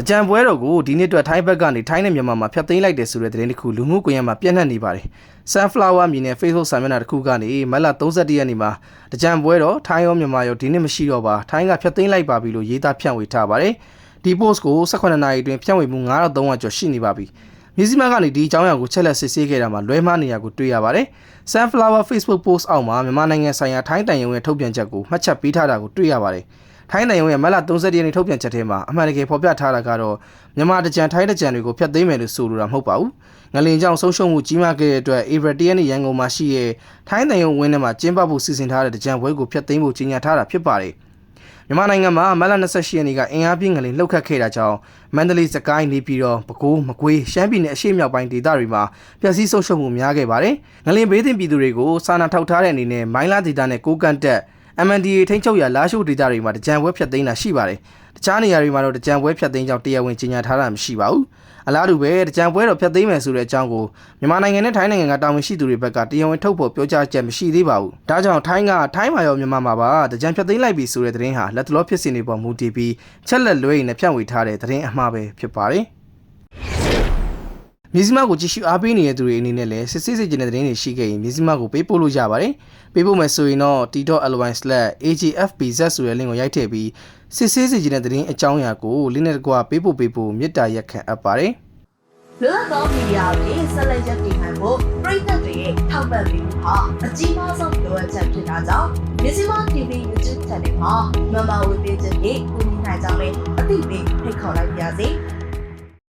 တကြံပွဲတော်ကိုဒီနှစ်အတွက်ထိုင်းဘက်ကနေထိုင်းနဲ့မြန်မာမှာဖျက်သိမ်းလိုက်တယ်ဆိုတဲ့သတင်းတစ်ခုလူမှုကွန်ရက်မှာပြန့်နှံ့နေပါတယ်။ Sunflower မြင်တဲ့ Facebook စာမျက်နှာတစ်ခုကနေမတ်လ31ရက်နေ့မှာတကြံပွဲတော်ထိုင်းရောမြန်မာရောဒီနှစ်မရှိတော့ပါထိုင်းကဖျက်သိမ်းလိုက်ပါပြီလို့ရေးသားဖြန့်ဝေထားပါတယ်။ဒီ post ကို18နာရီအတွင်းဖြန့်ဝေမှု9300ကျော်ရှိနေပါပြီ။မြစည်းမကနေဒီအကြောင်းအရာကိုချက်လက်စစ်ဆေးခဲ့တာမှာလွဲမှားနေရကိုတွေ့ရပါတယ်။ Sunflower Facebook post အောက်မှာမြန်မာနိုင်ငံဆိုင်ရာထိုင်းတန်ရုံရဲ့ထုတ်ပြန်ချက်ကိုမှတ်ချက်ပေးထားတာကိုတွေ့ရပါတယ်။ ထိုင်းနိုင်ငံရဲ့မတ်လ31ရက်နေ့ထုတ်ပြန်ချက်ထဲမှာအမှန်တကယ်ဖော်ပြထားတာကတော့မြန်မာတကြံထိုင်းတကြံတွေကိုဖျက်သိမ်းမယ်လို့ဆိုလိုတာမဟုတ်ပါဘူး။ငလင်ကြောင့်ဆုံးရှုံးမှုကြီးမားခဲ့တဲ့အတွက်ဧပြီ၁ရက်နေ့ရန်ကုန်မှာရှိတဲ့ထိုင်းနိုင်ငံဝင်းထဲမှာကျင်းပဖို့စီစဉ်ထားတဲ့တကြံပွဲကိုဖျက်သိမ်းဖို့ကြေညာထားတာဖြစ်ပါတယ်။မြန်မာနိုင်ငံမှာမတ်လ28ရက်နေ့ကအင်အားပြင်းငလင်လှုပ်ခတ်ခဲ့တာကြောင့်မန္တလေးစကိုင်းနေပြည်တော်ပဲခူးမကွေးရှမ်းပြည်နယ်အရှေ့မြောက်ပိုင်းဒေသတွေမှာပျက်စီးဆုံးရှုံးမှုများခဲ့ပါတယ်။ငလင်ဘေးသင့်ပြည်သူတွေကိုစာနာထောက်ထားတဲ့အနေနဲ့မိုင်းလာဒေသနဲ့ကိုကန့်တက် MNDA ထိန်းချုပ်ရာလာရှိုးဒေသတွေမှာတကြံပွဲဖြတ်သိမ်းတာရှိပါတယ်။တခြားနေရာတွေမှာတော့တကြံပွဲဖြတ်သိမ်းကြောင်းတရားဝင်ကြေညာထားတာမရှိပါဘူး။အလားတူပဲတကြံပွဲတော့ဖြတ်သိမ်းမယ်ဆိုတဲ့အကြောင်းကိုမြန်မာနိုင်ငံနဲ့ထိုင်းနိုင်ငံကတာဝန်ရှိသူတွေဘက်ကတရားဝင်ထုတ်ဖော်ပြောကြားချက်မရှိသေးပါဘူး။ဒါကြောင့်ထိုင်းကထိုင်းမှာရောမြန်မာမှာပါတကြံဖြတ်သိမ်းလိုက်ပြီဆိုတဲ့သတင်းဟာလက်တလောဖြစ်စဉ်တွေပေါ်မူတည်ပြီးချက်လက်လွဲရင်နဲ့ဖြန့်ဝေထားတဲ့သတင်းအမှားပဲဖြစ်ပါတယ်။ မြစည်းမကိုကြည့်ရှုအားပေးနေတဲ့သူတွေအနေနဲ့လည်းစစ်စစ်စစ်ကျင်တဲ့သတင်းတွေရှိခဲ့ရင်မြစည်းမကိုပေးပို့လို့ရပါတယ်။ပေးပို့မယ်ဆိုရင်တော့ t.ly/agfbz ဆိုတဲ့ link ကိုရိုက်ထည့်ပြီးစစ်စစ်စစ်ကျင်တဲ့သတင်းအကြောင်းအရာကို link နဲ့တကွပေးပို့ပေးဖို့မေတ္တာရက်ခံအပ်ပါတယ်။လွတ်လပ်သောမီဒီယာတွေဆက်လက်ရည်တည်နိုင်ဖို့ပြည်သက်တွေရဲ့ထောက်ပံ့ပေးမှုဟာအကြီးမားဆုံးလိုအပ်ချက်ဖြစ်တာကြောင့်မြစီမ TV YouTube Channel မှာမမဝေပေးခြင်းဖြင့်ကူညီနိုင်ကြမယ်အသိပေးဖိတ်ခေါ်လိုက်ပါရစေ။